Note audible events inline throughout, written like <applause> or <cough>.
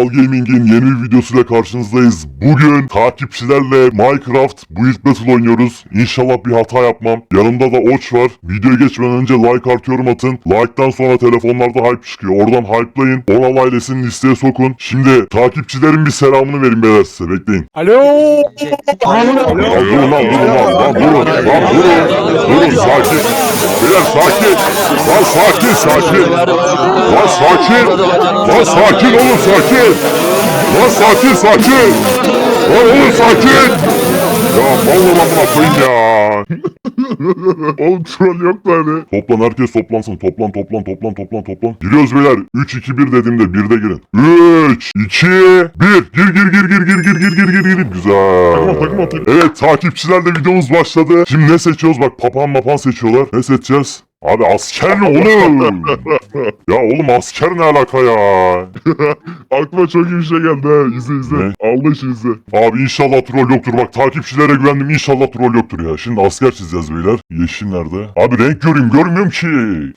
Kral Gaming'in yeni bir videosuyla karşınızdayız. Bugün takipçilerle Minecraft Build Battle oynuyoruz. İnşallah bir hata yapmam. Yanımda da Oç var. Videoya geçmeden önce like artıyorum atın. Like'tan sonra telefonlarda hype çıkıyor. Oradan hype'layın. Oral ailesini listeye sokun. Şimdi takipçilerin bir selamını verin beyler size. Bekleyin. Alo. Ya durun lan durun lan. Lan durun. Lan durun. Durun sakin. Beyler sakin. Lan sakin sakin. Lan sakin. Lan sakin olun sakin. Lan sakin sakin. Lan olun sakin. Ya vallahi amına koyayım ya. <laughs> Oğlum troll yok mu hani? Toplan herkes toplansın. Toplan toplan toplan toplan toplan. Giriyoruz beyler. 3 2 1 dediğimde 1'de girin. 3 2 1 Gir gir gir gir gir gir gir gir gir gir. Güzel. Takma takma takma. Evet takipçilerle videomuz başladı. Şimdi ne seçiyoruz? Bak papan mapan seçiyorlar. Ne seçeceğiz? Abi asker ne oğlum? ya oğlum asker ne alaka ya? <laughs> Aklıma çok iyi bir şey geldi ha. İzle izle. Ne? Allah işi izle. Abi inşallah troll yoktur. Bak takipçilere güvendim inşallah troll yoktur ya. Şimdi asker çizeceğiz beyler. Yeşil nerede? Abi renk göreyim görmüyorum ki.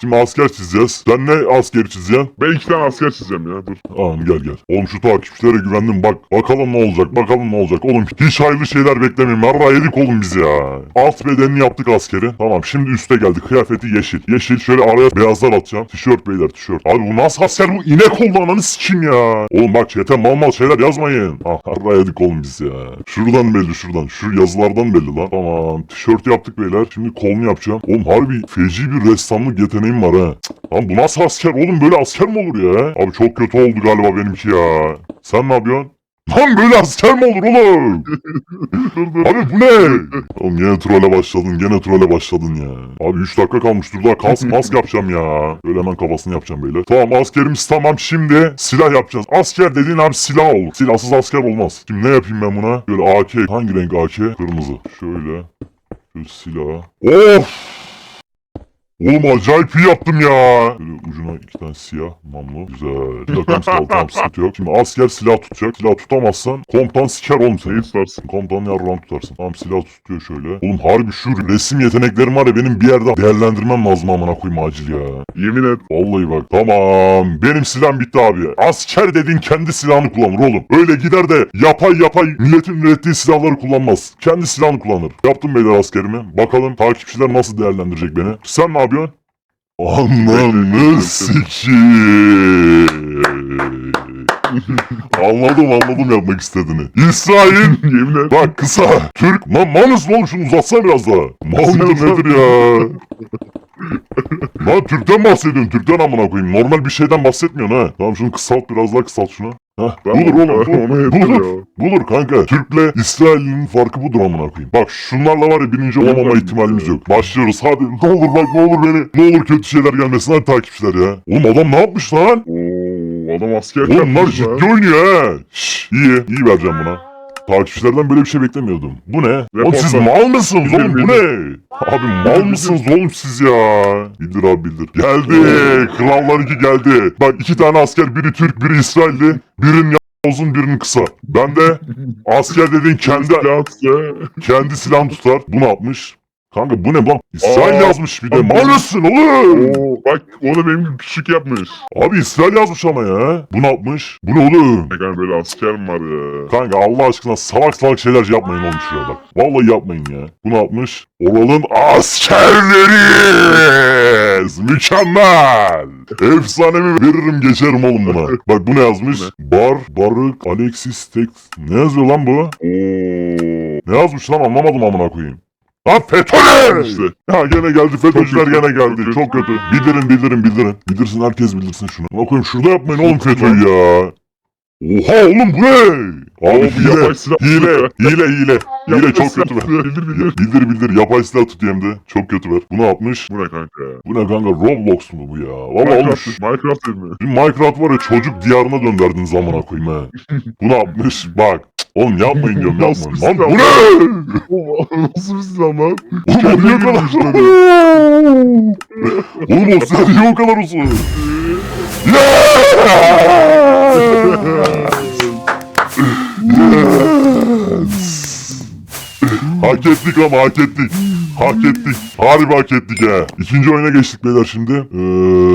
Şimdi asker çizeceğiz. Sen ne askeri çizeceksin? Ben iki tane asker çizeceğim ya dur. Tamam gel gel. Oğlum şu takipçilere güvendim bak. Bakalım ne olacak bakalım ne olacak. Oğlum hiç hayırlı şeyler beklemeyin. Merra yedik oğlum biz ya. Alt bedenini yaptık askeri. Tamam şimdi üste geldi. Kıyafeti yeşil. Yeşil şöyle araya beyazlar atacağım. Tişört beyler tişört. Abi bu nasıl asker bu? inek oldu ananı sikim ya. Oğlum bak çete mal mal şeyler yazmayın. Ah yedik oğlum biz ya. Şuradan belli şuradan. Şu yazılardan belli lan. Tamam tişört yaptık beyler. Şimdi kolunu yapacağım. Oğlum harbi feci bir ressamlık yeteneğim var ha. Lan bu nasıl asker oğlum böyle asker mi olur ya? Abi çok kötü oldu galiba benimki ya. Sen ne yapıyorsun? Lan böyle asker mi olur oğlum? <laughs> Abi bu ne? Oğlum gene trole başladın, gene trole başladın ya. Abi 3 dakika kalmış dur daha kask mask yapacağım ya. Öyle hemen kafasını yapacağım böyle. Tamam askerimiz tamam şimdi silah yapacağız. Asker dediğin abi silah olur. Silahsız asker olmaz. Şimdi ne yapayım ben buna? Böyle AK. Hangi renk AK? Kırmızı. Şöyle. Şöyle silah. Of! Oğlum acayip iyi yaptım ya. Böyle ucuna iki tane siyah namlu. Güzel. Bir dakika ol tamam sıkıntı yok. Şimdi asker silah tutacak. Silah tutamazsan komutan siker oğlum seni. Tutarsın? Komutanın yarrağını tutarsın. Tamam silah tutuyor şöyle. Oğlum harbi şu resim yeteneklerim var ya benim bir yerde değerlendirmem lazım amına koyayım acil ya. Yemin et. Vallahi bak. Tamam. Benim silahım bitti abi. Asker dediğin kendi silahını kullanır oğlum. Öyle gider de yapay yapay milletin ürettiği silahları kullanmaz. Kendi silahını kullanır. Yaptım beyler askerimi. Bakalım takipçiler nasıl değerlendirecek beni. Sen ne yapıyorsun? Ananı sikiyim. Anladım anladım yapmak istediğini. İsrail Yemin et. Bak kısa. Türk. Lan mal mısın oğlum şunu uzatsana biraz daha. Mal mıdır nedir ya? Lan Türk'ten bahsediyorsun. Türk'ten amına koyayım. Normal bir şeyden bahsetmiyorsun ha. Tamam şunu kısalt biraz daha kısalt şunu. Hah, bulur onu- oğlum. onu Bu, yeter bulur. ya. Bulur kanka. Türk'le İsrail'in farkı budur amına koyayım. Bak şunlarla var ya birinci olamama ihtimalimiz yok. Başlıyoruz hadi. Ne olur bak ne olur beni. Ne olur kötü şeyler gelmesin hadi takipçiler ya. Oğlum adam ne yapmış lan? Oo adam asker Oğlum lan. ciddi oynuyor ha. Şşş iyi. iyi vereceğim buna. Takipçilerden böyle bir şey beklemiyordum. Bu ne? Oğlum siz mal mısınız oğlum bu ne? Abi mal mısınız oğlum siz ya? Bildir abi bildir. Geldi. Krallarınki geldi. Bak iki tane asker biri Türk biri İsrailli. Birinin ya- uzun birinin kısa. Ben de asker dediğin kendi Silah kendi silahını tutar. Bu ne yapmış? Kanka bu ne lan? İsrail Aa, yazmış bir de. abi. Mal mısın oğlum? Oo bak o da benim gibi küçük yapmış. Abi İsrail yazmış ama ya. Bu ne yapmış? Bu ne oğlum? Ne kadar böyle asker mi var ya? Kanka Allah aşkına salak salak şeyler yapmayın oğlum şuraya bak. Vallahi yapmayın ya. Bu ne yapmış? Oral'ın askerleriyiz. Mükemmel. Efsanemi veririm geçerim oğlum buna. <laughs> Bak bu ne yazmış? Bar, Barık, Alexis, Tex. Ne yazıyor lan bu? Oo. Ne yazmış lan anlamadım amına koyayım. Lan FETÖ'ler! İşte. Ya gene geldi FETÖ'cüler gene geldi. çok kötü. Bildirin bildirin bildirin. Bildirsin herkes bildirsin şunu. Bak koyayım şurada yapmayın oğlum FETÖ'yü ya. Oha oğlum bu ne? Abi hile. yapay silah. Hile, hile, hile. Hile Yapay çok silah kötü ver. Bildir bildir. Bildir bildir yapay silah tutuyor hem de. Çok kötü ver. Bu ne yapmış? Bu ne kanka? Bu ne kanka Roblox mu bu ya? Valla olmuş. Minecraft, Minecraft değil mi? Bir Minecraft var ya çocuk diyarına gönderdin zamana koyayım ha. <laughs> Bu ne yapmış? Bak. Oğlum yapmayın diyorum yapmayın. Lan bu ne? Oo, Nasıl bir silah lan? Oğlum o niye o kadar? Oğlum o silah niye o kadar uzun? <laughs> Yes! Yes! Hak ettik ama hak ettik. Hak ettik. Harbi hak ettik he. İkinci oyuna geçtik beyler şimdi. Ee,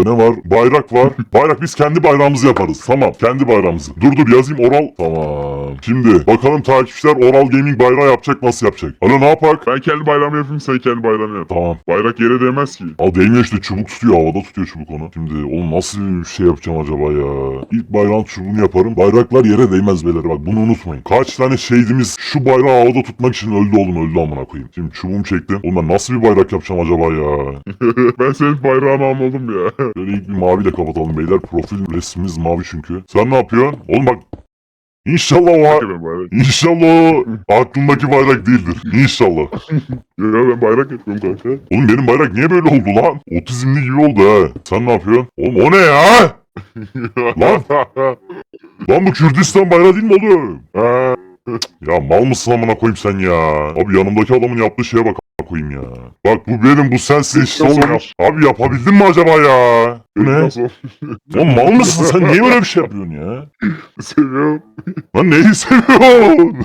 ne var? Bayrak var. Bayrak biz kendi bayrağımızı yaparız. Tamam. Kendi bayrağımızı. Dur dur yazayım oral. Tamam. Şimdi bakalım takipçiler oral gaming bayrağı yapacak nasıl yapacak? Alo ne yapak? Ben kendi bayramı yapayım sen kendi bayramı yap. Tamam. Bayrak yere değmez ki. Al değmiyor işte çubuk tutuyor havada tutuyor çubuk onu. Şimdi oğlum nasıl bir şey yapacağım acaba ya? İlk bayrağın çubuğunu yaparım. Bayraklar yere değmez beyler bak bunu unutmayın. Kaç tane şehidimiz şu bayrağı havada tutmak için öldü oğlum öldü amına koyayım. Şimdi çubuğumu çektim. Oğlum ben nasıl bir bayrak yapacağım acaba ya? <laughs> ben senin bayrağını almadım ya. Şöyle ilk bir maviyle kapatalım beyler. Profil resmimiz mavi çünkü. Sen ne yapıyorsun? Oğlum bak İnşallah o. İnşallah o <laughs> aklımdaki bayrak değildir. İnşallah. <laughs> Ya ben bayrak yapıyorum kanka. Oğlum benim bayrak niye böyle oldu lan? Otizmli gibi oldu ha. Sen ne yapıyorsun? Oğlum o ne ya? Lan! Lan bu Kürdistan bayrağı değil mi oğlum? Ya mal mısın amına koyayım sen ya? Abi yanımdaki adamın yaptığı şeye bak koyayım ya. Bak bu benim bu sensin işte oğlum. olmuş? Abi yapabildin mi acaba ya? Ne? Oğlum mal mısın sen niye böyle bir şey yapıyorsun ya? Seviyorum. Lan neyi seviyorsun?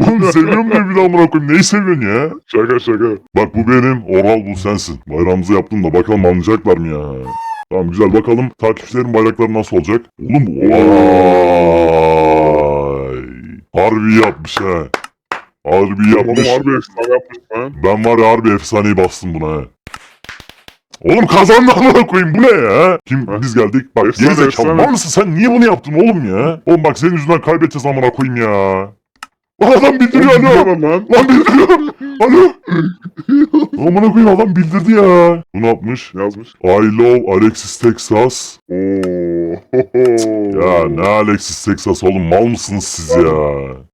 Oğlum seviyorum diye bir daha amına koyayım. Neyi seviyorsun ya? Şaka şaka. Bak bu benim, oral bu sensin. Bayrağımızı yaptım da bakalım anlayacaklar mı ya? Tamam güzel bakalım takipçilerin bayrakları nasıl olacak? Oğlum vay. Harbi yapmış ha. Harbi Oğlum yapmış. harbi efsane yapmış lan. Ben var ya harbi efsaneyi bastım buna ha. Oğlum kazandı amına koyayım bu ne ya? Kim Ha? biz geldik. Bak gerizekalı efsane. mal mısın sen niye bunu yaptın oğlum ya? Oğlum bak senin yüzünden kaybedeceğiz amına koyayım ya. Lan adam bildiriyor alo. Lan. Lan bildiriyor. Alo. Amına koyayım adam bildirdi ya. Bu ne yapmış? Yazmış? I love Alexis Texas. Oo. Ya ne Alexis Texas oğlum mal mısınız siz ya?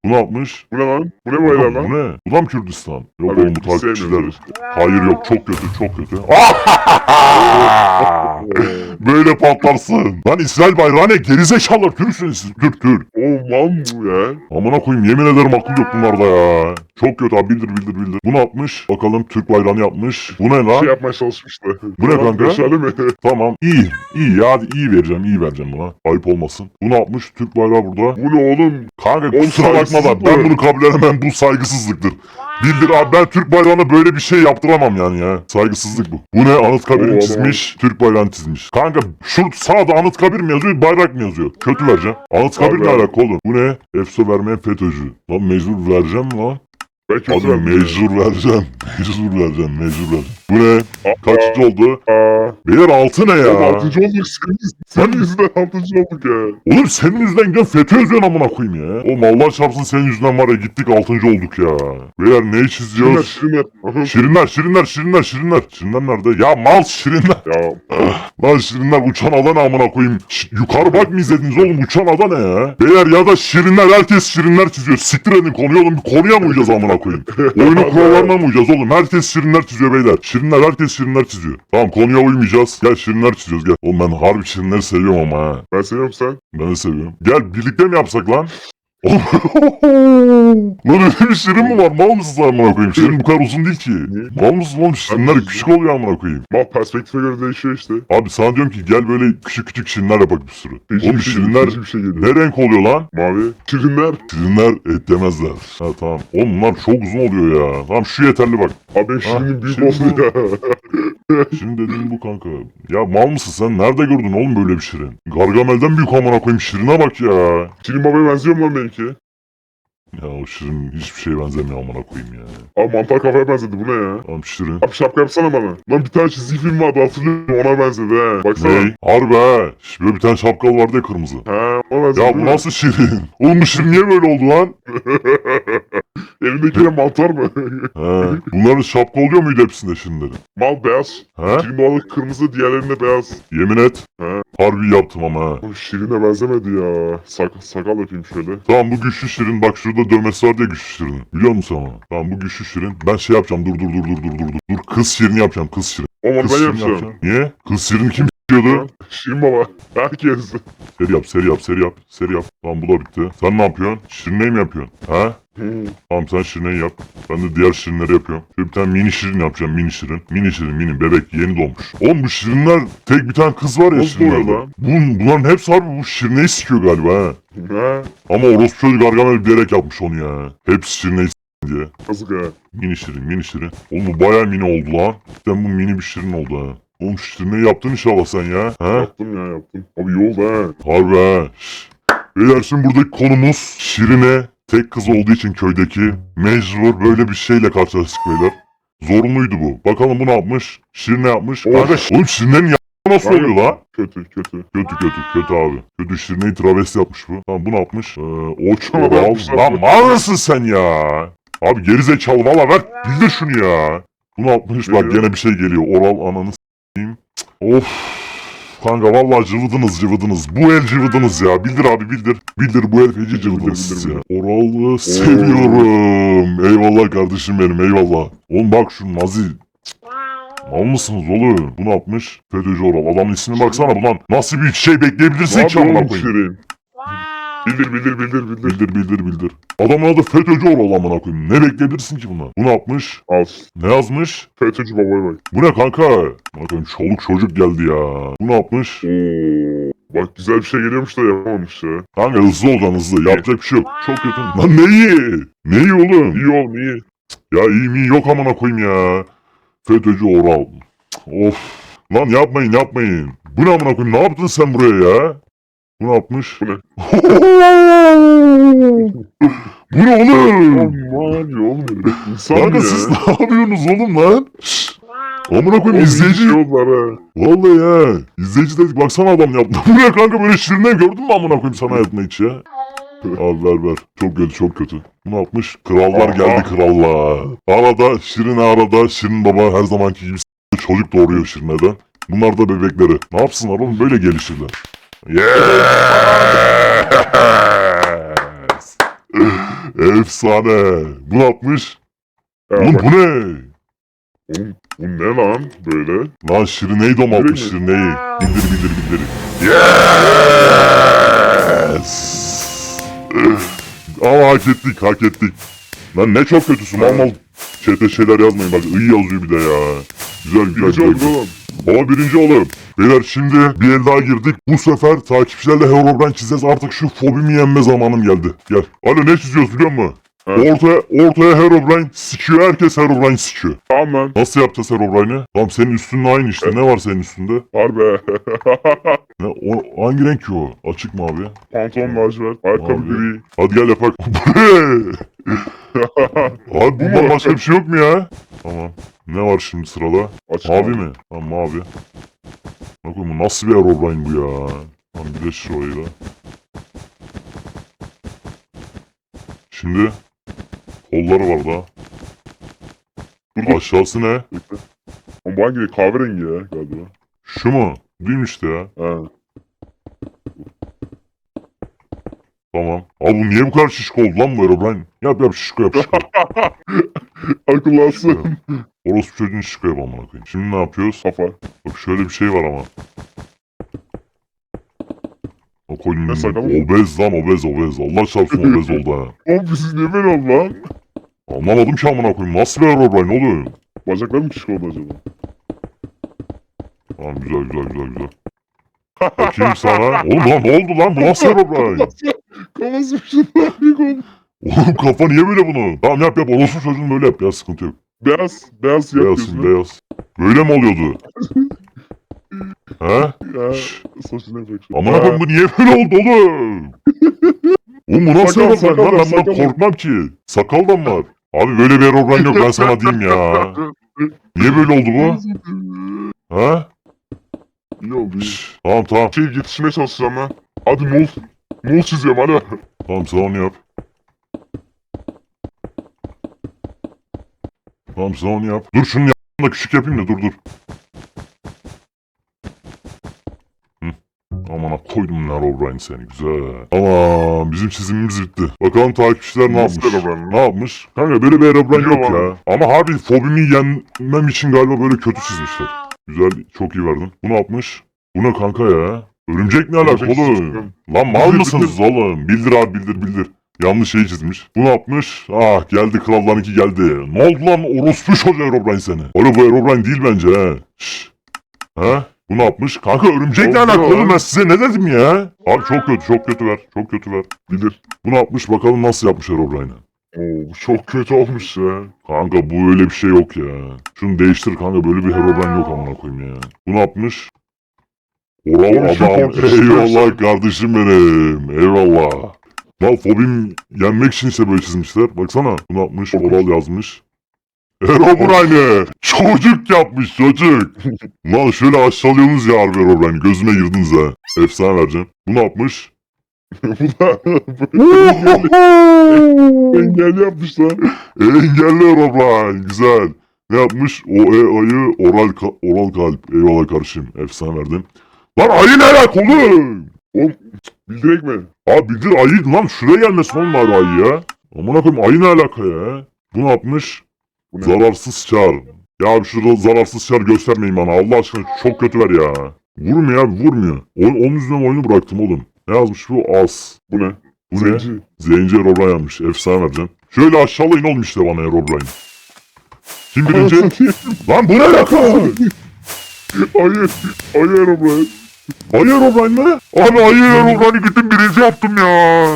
Bu ne yapmış? Bu ne lan? Bu ne Oğlum, lan? bu ne? Mı Kürdistan? Yok Abi, oğlum bu takipçiler. Hayır yok çok kötü çok kötü. <laughs> Böyle patlarsın. Lan İsrail bayrağı ne? Gerizekalılar Türksünüz siz. Türk Türk. Mı bu ya? Amına koyayım yemin ederim akıl yok bunlarda ya. Çok kötü abi bildir bildir bildir. Bu ne yapmış? Bakalım Türk bayrağını yapmış. Bu ne lan? Şey yapmaya çalışmıştı. Bu ne kanka? Mi? <laughs> Tamam iyi iyi ya hadi iyi vereceğim iyi vereceğim buna. Ayıp olmasın. Bu ne yapmış? Türk bayrağı burada. Bu ne oğlum? Kanka kusura bakma saygısızlık ben bu. bunu kabul edemem bu saygısızlıktır. Bildir abi ben Türk bayrağına böyle bir şey yaptıramam yani ya. Saygısızlık bu. Bu ne Anıtkabir'i çizmiş, Türk bayrağını çizmiş. Kanka şu sağda Anıtkabir mi yazıyor bayrak mı yazıyor? Kötü vereceğim. Anıtkabir Abi ne alaka oğlum? Bu ne? EFSO vermeyen FETÖ'cü. Lan mecbur vereceğim mi lan? Ben kötü Abi mecbur vereceğim. <laughs> Mecbur vereceğim mecbur vereceğim. Bu ne? Kaçıncı oldu? Beyler altı ne Oğlum ya? altıncı olduk. Senin, senin yüzünden altıncı olduk ya. Oğlum senin yüzünden gidiyorum FETÖ yazıyorsun amına koyayım ya. Oğlum Allah çarpsın senin yüzünden var ya gittik altıncı olduk ya. Beyler neyi Şirinler çiziyoruz? şirinler. Aha. Şirinler, şirinler, şirinler, şirinler. Şirinler nerede? Ya mal şirinler. Ya <sighs> Lan şirinler uçan ada ne amına koyayım. Ş- yukarı bak mı izlediniz oğlum uçan ada ne ya? Beyler ya da şirinler herkes şirinler çiziyor. Siktir edin konuyu oğlum bir konuya mı uyacağız amına koyayım? <laughs> Oyunun kurallarına mı uyacağız oğlum? Herkes şirinler çiziyor beyler. Şirinler herkes şirinler çiziyor. Tamam konuya uymayacağız. Gel şirinler çiziyoruz gel. Oğlum ben harbi şirinleri seviyorum ama ha. ben seviyorum sen. Ben de seviyorum. Gel birlikte mi yapsak lan? Lan öyle bir şirin mi var? Mal mısın sen amına koyayım? Şirin bu kadar uzun değil ki. Mal mısın oğlum? Şirinler Ben- küçük oluyor amına koyayım. Bak perspektife göre değişiyor işte. Abi sana diyorum ki gel böyle küçük küçük şirinler yapak bir sürü. Değişik Oğlum bir şey, şirinler değişik bir şey geliyor. ne renk oluyor lan? Mavi. Şirinler. Şirinler et demezler. Ha tamam. Oğlum bunlar çok uzun oluyor ya. Tamam şu yeterli bak. Abi benim şirinin büyük şimdi oldu ya. <laughs> Şimdi dediğim bu kanka. Ya mal mısın sen? Nerede gördün oğlum böyle bir şirin? Gargamel'den büyük amına koyayım. Şirine bak ya. Şirin babaya benziyor mu lan benimki? Ya o şirin hiçbir şeye benzemiyor amına koyayım ya. Abi mantar kafaya benzedi bu ne ya? Tamam şirin. Abi şapka yapsana bana. Lan bir tane çizgi film vardı hatırlıyorum ona benzedi he. Baksana. Ne? Harbi ha. Şimdi böyle bir tane şapkalı vardı ya kırmızı. Ha ona benzedi. Ya bu nasıl şirin? <laughs> Oğlum bu şirin niye böyle oldu lan? <laughs> Elindeki de mantar mı? He. Bunların şapka oluyor muydu hepsinde şirinlerin? Mal beyaz. He? Şirin balık kırmızı diğerlerinde beyaz. Yemin et. He. Harbi yaptım ama ha. Oğlum Şirin'e benzemedi ya. Sak sakal yapayım şöyle. Tamam bu güçlü şirin. Bak şurada dövmesi var diye güçlü şirin. Biliyor musun ama? Tamam bu güçlü şirin. Ben şey yapacağım. Dur dur dur dur dur dur. dur. Kız şirini yapacağım. Kız şirin. Oğlum onu Kız ben yapacağım. yapacağım. Niye? Kız şirini kim istiyordu? Şirin baba. Herkes. Seri yap, seri yap, seri yap, seri yap. Tamam bu da bitti. Sen ne yapıyorsun? Şirineyi mi yapıyorsun? Ha? Hmm. Tamam sen şirineyi yap. Ben de diğer şirinleri yapıyorum. Şöyle bir tane mini şirin yapacağım. Mini şirin. Mini şirin, mini bebek yeni doğmuş. Oğlum bu şirinler tek bir tane kız var ya Nasıl şirinlerde. lan? Bun, bunların hepsi harbi bu şirineyi sikiyor galiba ha. Ha? Ama orospu çocuk Gargamel bilerek yapmış onu ya. Hepsi şirineyi diye. Yazık ha. Mini şirin mini şirin. Oğlum bu baya mini oldu lan. Sen bu mini bir şirin oldu ha. Oğlum şu şirineyi yaptın inşallah sen ya. He? Yaptım ya yaptım. Abi iyi oldu ha. Harbi ha. Şşş. Beyler şimdi buradaki konumuz Şirine tek kız olduğu için köydeki mecbur böyle bir şeyle karşılaştık beyler. Zorunluydu bu. Bakalım bu ne yapmış? Şirine yapmış. Of. Kanka oğlum Şirine'nin nasıl oluyor lan? Kötü kötü. Kötü kötü kötü abi. Kötü Şirine'yi travesti yapmış bu. Tamam bu ne yapmış? Ee, oç Tamam, oral. yapmışlar. Lan mal mısın sen ya? Abi gerizekalı valla ver. Bildir şunu ya. Bu ne yapmış? Ne Bak gene bir şey geliyor. Oral ananı. Of. Kanka vallahi cıvıdınız cıvıdınız. Bu el cıvıdınız ya. Bildir abi bildir. Bildir bu el feci cıvıdınız siz ya. Oralı seviyorum. Eyvallah kardeşim benim eyvallah. Oğlum bak şu nazi. Mal mısınız oğlum? Bu ne yapmış? FETÖ'cü oral. Adamın ismine baksana bundan. Nasıl bir şey bekleyebilirsin Ne ki yapıyorsun Bildir bildir bildir bildir. Bildir bildir bildir. Adamın adı FETÖ'cü oral amına koyayım. Ne bekleyebilirsin ki buna? Bu ne yapmış? Al. Ne yazmış? FETÖ'cü babaya bak. Bu ne kanka? Bakın çoluk çocuk geldi ya. Bu ne yapmış? Oo. Bak güzel bir şey geliyormuş da yapamamış ya. Kanka hızlı olacaksın hızlı. Yapacak bir şey yok. Çok kötü. Lan neyi? Neyi oğlum? İyi oğlum iyi. Ya iyi mi yok amına koyayım ya. FETÖ'cü oral. Of. Lan yapmayın yapmayın. Bu ne amına koyayım? Ne yaptın sen buraya ya? Bu ne yapmış? Bu ne? <laughs> Bu ne oğlum? Aman ya oğlum. İnsan Kanka ya. siz ne yapıyorsunuz oğlum lan? Amına koyayım izleyici. ha. Vallahi ya. İzleyici dedik baksana adam yaptı. <laughs> Bu ne kanka böyle şirinden gördün mü amına koyayım sana hayatında hiç ya? Al ver ver. Çok kötü çok kötü. Bu ne yapmış? Krallar geldi krallar. Arada Şirin arada Şirin baba her zamanki gibi çocuk doğuruyor Şirine'den. Bunlar da bebekleri. Ne yapsınlar oğlum böyle gelişirler. Yes! Efsane. Bu ne yapmış? Ya Oğlum bak, bu ne? oğlum, bu ne lan böyle? Lan Şirine'yi domaltmış mi? Şirine'yi. Bildir bildir bildir. Yes! Ama hak ettik hak ettik. Lan ne çok kötüsün mal mal. Çete şeyler yazmayın bak iyi yazıyor bir de ya. Güzel güzel Birinci güzel. oğlum. Baba birinci oğlum. Beyler şimdi bir el daha girdik. Bu sefer takipçilerle Herobrine çizeceğiz. Artık şu fobimi yenme zamanım geldi. Gel. Alo ne çiziyoruz biliyor musun? Ha. Ortaya, ortaya Herobrine sikiyor. Herkes Herobrine sikiyor. Tamam lan. Nasıl yapacağız Herobrine'i? Tamam senin üstünde aynı işte. Ne var senin üstünde? Harbi. <laughs> Ne, o, hangi renk ki o? Açık mı abi? Pantolon lacivert. Ayakkabı gri. Hadi gel yapak. <laughs> Ne? Abi bundan başka bir şey yok mu ya? Tamam. Ne var şimdi sırada? Açık Mavi mi? Tamam mavi. Bakın bu nasıl bir Herobrine bu ya? Tamam bir de şurayı da. Şimdi kolları var daha. Dur. Aşağısı ne? Bekle. Oğlum bu hangi? Kahverengi ya galiba. Şu mu? Değilmiş işte ya. Ha. Tamam. Abi bu niye bu kadar şişko oldu lan bu Herobrine? Yap yap şişko yap şişko. <laughs> Akıllansın. Orospu çocuğun şişko yap amına koyayım. Şimdi ne yapıyoruz? Kafa. Bak şöyle bir şey var ama. O koyun Ne sakalı? obez lan obez obez. Allah çarpsın obez oldu ha. <laughs> Oğlum siz niye böyle oldu lan? Anlamadım ki amına koyayım. Nasıl bir Herobrine oğlum? Bacakları mı küçük oldu acaba? Tamam güzel güzel güzel güzel. Bakayım sana. Oğlum lan ne oldu lan? Bu nasıl Herobrine? <laughs> Kafası bir şey büyük oldu. Oğlum kafa niye böyle bunu? Tamam yap yap. Orospu çocuğun böyle yap ya sıkıntı yok. Beyaz. Beyaz yap Beyaz gözünü. beyaz. Böyle mi oluyordu? He? Ya saçına bak. şu. Amına Ha, koyayım bu niye böyle oldu oğlum? Oğlum bu nasıl Sakal, Herobrine lan? Ben sakal. bundan korkmam ki. Sakal da mı var? Abi böyle bir Herobrine yok ben sana diyeyim ya. <laughs> Niye böyle oldu bu? Ha? İyi oldu iyi. Tamam tamam. Şey yetişmeye çalışacağım ha. Hadi mol. Mol çiziyorum hadi. Tamam sen onu yap. Tamam sen onu yap. Dur şunu yanına küçük yapayım da dur dur. Hı. Aman ha, koydum lan O'Brien seni güzel. Tamam bizim çizimimiz bitti. Bakalım takipçiler ne yapmış? Ne yapmış? Kanka böyle bir yok Yok ya. Ama harbi fobimi yenmem için galiba böyle kötü çizmişler. Güzel çok iyi verdin. Bu ne yapmış? Bu ne kanka ya? Örümcek ne alaka Örümcek oğlum? Lan mal Bildir, mısınız oğlum? Bildir abi bildir bildir. Yanlış şey çizmiş. Bu ne yapmış? Ah geldi krallarınki geldi. Ne oldu lan orospu çocuğu Herobrine seni? Oğlum bu Herobrine değil bence he. Şşş. Ha? Bu ne yapmış? Kanka örümcek ne Oldu alaka lan. oğlum ben size ne dedim ya? Abi çok kötü çok kötü ver. Çok kötü ver. Bilir. Bu ne yapmış bakalım nasıl yapmış Herobrine'ı. Oo bu çok kötü olmuş ya. Kanka bu öyle bir şey yok ya. Şunu değiştir kanka böyle bir Herobrine yok amına koyayım ya. Bu ne yapmış? Oral adam eyvallah kardeşim benim eyvallah. Lan fobim yenmek için işte böyle çizmişler. Baksana bu ne yapmış? Oral yazmış. Herobrine çocuk yapmış çocuk. <laughs> Lan şöyle aşağılıyorsunuz ya harbi Herobrine gözüme girdiniz ha. Efsane vereceğim. Bu ne yapmış? Engel yapmış lan. Engelli Herobrine güzel. Ne yapmış? O e ayı oral ka- oral kalp. Eyvallah kardeşim. Efsane verdim. Lan ayı ne alaka oğlum? Bildirek mi? Abi bildir ayı lan şuraya gelmesin oğlum bari ayı ya. Amına koyayım ayı ne alaka ya? Bu ne yapmış? Bu ne? Zararsız çağır. Ya abi şurada zararsız çağır göstermeyin bana Allah aşkına çok kötü ver ya. Vurmuyor abi vurmuyor. O, onun yüzünden oyunu bıraktım oğlum. Ne yazmış bu? As. Bu ne? Bu ne? Zenci. Zenci Herobrine yapmış. Efsane vereceğim. Şöyle aşağılayın oğlum işte bana Herobrine. Kim birinci? <laughs> Lan bu ne alaka? Ayı. Ayı Herobrine. Ayı Herobrine mi? Abi ayı Herobrine'i gittim birinci yaptım ya.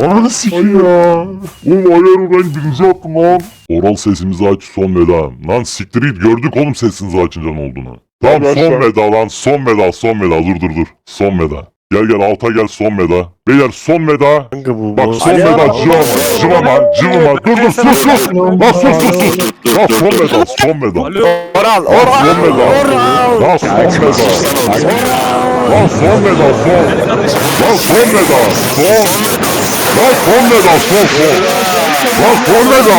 Ananı sikeyim ya. Oğlum ayı Herobrine birinci yaptım lan. Oral sesimizi aç son veda. Lan siktir git gördük oğlum sesinizi açınca ne olduğunu. Tamam son veda lan son veda son veda dur dur dur. Son veda. Gel gel alta gel son veda. Beyler son veda. Kanka bu Bak son veda cıvama cıvama cıvama. Dur dur sus sus. Lan sus sus sus. Lan son veda son veda. Oral, Lan son veda. Lan son veda. Lan son veda son. Lan son veda son. Lan son veda son son. Lan son veda.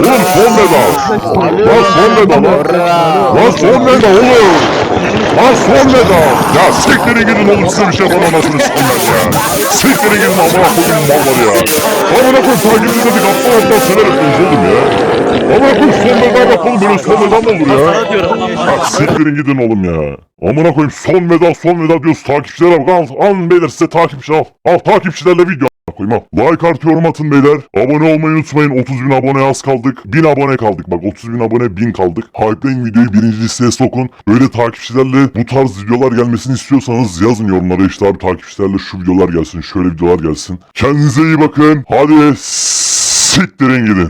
Oğlum son veda. Lan son veda lan. Lan son veda oğlum. Lan son veda. Ya siktirin gidin oğlum size bir şey yapamazsınız son veda ya. Siktirin gidin amına koyayım malları ya. Amına koyayım takipçi dedik aptal aptal yapıyoruz oğlum ya. Amına koyayım son veda bak oğlum böyle son veda mı olur ya? Ya siktirin gidin oğlum ya. Amına koyayım son veda son veda diyoruz takipçilere bak al alın beyler size takipçi al. Al takipçilerle video al. Like artı atın beyler. Abone olmayı unutmayın 30 bin aboneye az kaldık. 1000 abone kaldık bak 30 bin abone 1000 kaldık. Hype'layın videoyu birinci listeye sokun. Böyle takipçilerle bu tarz videolar gelmesini istiyorsanız yazın yorumlara işte abi takipçilerle şu videolar gelsin şöyle videolar gelsin. Kendinize iyi bakın. Hadi siktirin gidin.